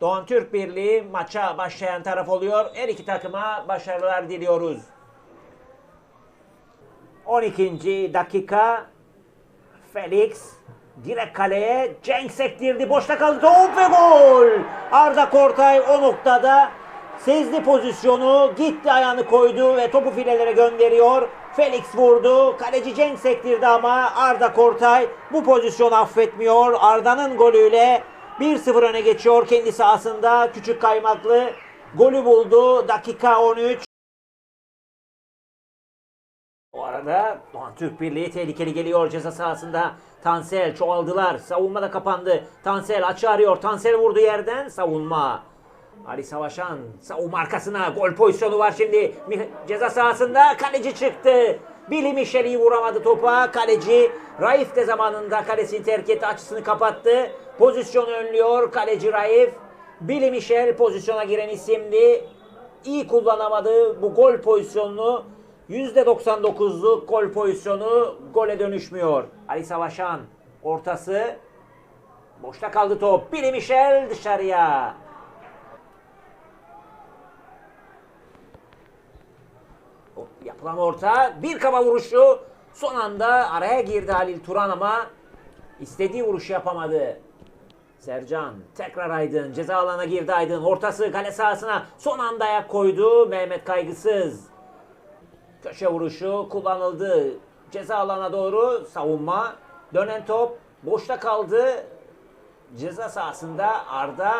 Doğan Türk Birliği maça başlayan taraf oluyor. Her iki takıma başarılar diliyoruz. 12. dakika Felix direkt kaleye Cenk sektirdi. Boşta kaldı top ve gol. Arda Kortay o noktada sezdi pozisyonu. Gitti ayağını koydu ve topu filelere gönderiyor. Felix vurdu. Kaleci Cenk sektirdi ama Arda Kortay bu pozisyonu affetmiyor. Arda'nın golüyle 1-0 öne geçiyor kendi sahasında. Küçük kaymaklı golü buldu. Dakika 13. O arada Doğan Türk Birliği tehlikeli geliyor ceza sahasında. Tansel çoğaldılar. Savunma da kapandı. Tansel açı arıyor. Tansel vurdu yerden. Savunma. Ali Savaşan savunma arkasına gol pozisyonu var şimdi. Ceza sahasında kaleci çıktı. Billy Michel'i vuramadı topa. Kaleci Raif de zamanında kalesini terk etti. Açısını kapattı. Pozisyonu önlüyor. Kaleci Raif. Billy Michel pozisyona giren isimdi. İyi kullanamadı bu gol pozisyonunu. %99'luk gol pozisyonu gole dönüşmüyor. Ali Savaşan ortası. Boşta kaldı top. Billy Michel dışarıya. O Yapılan orta. Bir kaba vuruşu. Son anda araya girdi Halil Turan ama istediği vuruşu yapamadı. Sercan tekrar Aydın ceza alana girdi Aydın ortası kale sahasına son anda ayak koydu Mehmet Kaygısız. Köşe vuruşu kullanıldı. Ceza alana doğru savunma. Dönen top boşta kaldı. Ceza sahasında Arda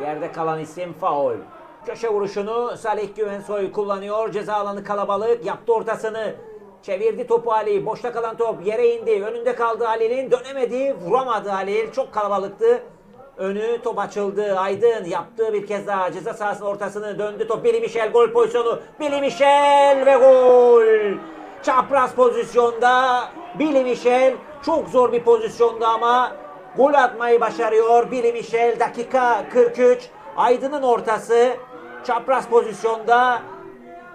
yerde kalan isim faul. Köşe vuruşunu Salih Güvensoy kullanıyor. Ceza alanı kalabalık. Yaptı ortasını. Çevirdi topu Ali. Boşta kalan top yere indi. Önünde kaldı Halil'in. Dönemedi. Vuramadı Halil. Çok kalabalıktı. Önü top açıldı. Aydın yaptığı bir kez daha ceza sahasının ortasını döndü top. Billy Michel gol pozisyonu. Billy Michel ve gol. Çapraz pozisyonda Billy Michel çok zor bir pozisyonda ama gol atmayı başarıyor. Billy Michel dakika 43. Aydın'ın ortası çapraz pozisyonda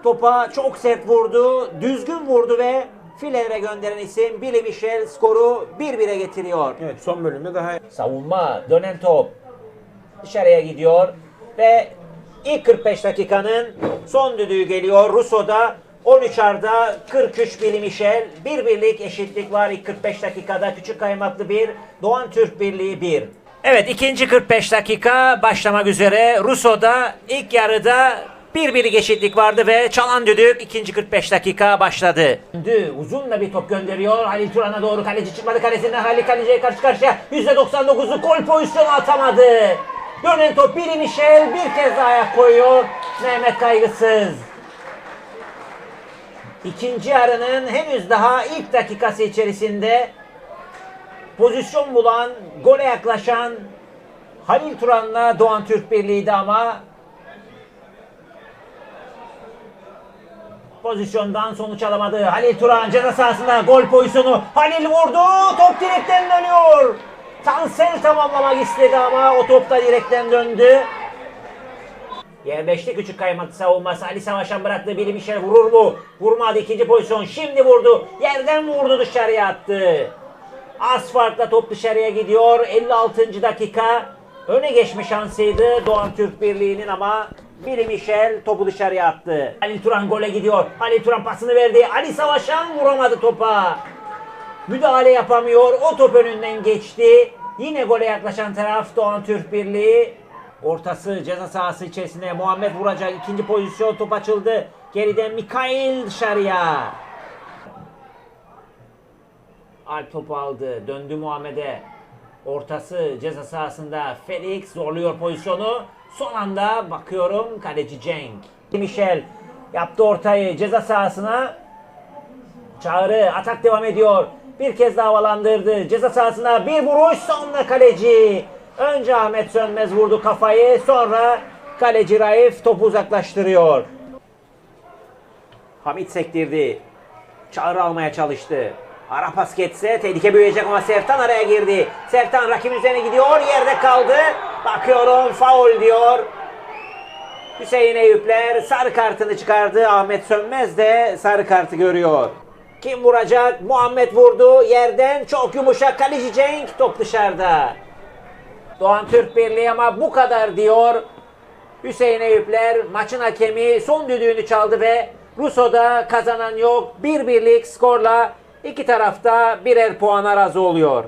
topa çok sert vurdu. Düzgün vurdu ve filelere gönderen isim Billy Michel skoru 1-1'e getiriyor. Evet son bölümde daha Savunma, dönen top dışarıya gidiyor ve ilk 45 dakikanın son düdüğü geliyor. Russo'da 13 Arda, 43 Billy Michel. Bir birlik eşitlik var ilk 45 dakikada. Küçük Kaymaklı 1, Doğan Türk Birliği 1. Evet ikinci 45 dakika başlamak üzere. Russo'da ilk yarıda bir birlik eşitlik vardı ve çalan düdük ikinci 45 dakika başladı. Uzun da bir top gönderiyor. Halil Turan'a doğru kaleci çıkmadı kalesinden. Halil kaleciye karşı karşıya. %99'luk gol pozisyonu atamadı. Dönen top Billy Michel bir kez daha ayak koyuyor. Mehmet Kaygısız. İkinci yarının henüz daha ilk dakikası içerisinde pozisyon bulan, gole yaklaşan Halil Turan'la Doğan Türk Birliği'ydi ama pozisyondan sonuç alamadı. Halil Turan ceza sahasında gol pozisyonu. Halil vurdu. Top direkten dönüyor. Tansel tamamlamak istedi ama o top da direkten döndü. Yerleşti küçük kaymak savunması. Ali Savaşan bıraktı. Billy Michel vurur mu? Vurmadı. ikinci pozisyon. Şimdi vurdu. Yerden vurdu dışarıya attı. Az top dışarıya gidiyor. 56. dakika. Öne geçme şansıydı Doğan Türk Birliği'nin ama Billy Michel topu dışarıya attı. Ali Turan gole gidiyor. Ali Turan pasını verdi. Ali Savaşan vuramadı topa. Müdahale yapamıyor. O top önünden geçti. Yine gole yaklaşan taraf Doğan Türk Birliği. Ortası ceza sahası içerisine Muhammed vuracak. ikinci pozisyon top açıldı. Geriden Mikail dışarıya. Alp topu aldı. Döndü Muhammed'e. Ortası ceza sahasında Felix zorluyor pozisyonu. Son anda bakıyorum kaleci Cenk. Michel yaptı ortayı ceza sahasına. Çağrı atak devam ediyor. Bir kez daha havalandırdı. Ceza sahasına bir vuruş sonra kaleci. Önce Ahmet Sönmez vurdu kafayı. Sonra kaleci Raif topu uzaklaştırıyor. Hamit sektirdi. Çağrı almaya çalıştı. Ara pas geçse tehlike büyüyecek ama Sertan araya girdi. Sertan rakibin üzerine gidiyor. Yerde kaldı. Bakıyorum faul diyor. Hüseyin Eyüpler sarı kartını çıkardı. Ahmet Sönmez de sarı kartı görüyor. Kim vuracak? Muhammed vurdu. Yerden çok yumuşak kaleci Cenk. Top dışarıda. Doğan Türk Birliği ama bu kadar diyor. Hüseyin Eyüpler maçın hakemi son düdüğünü çaldı ve Ruso'da kazanan yok. Bir birlik skorla iki tarafta birer puana razı oluyor.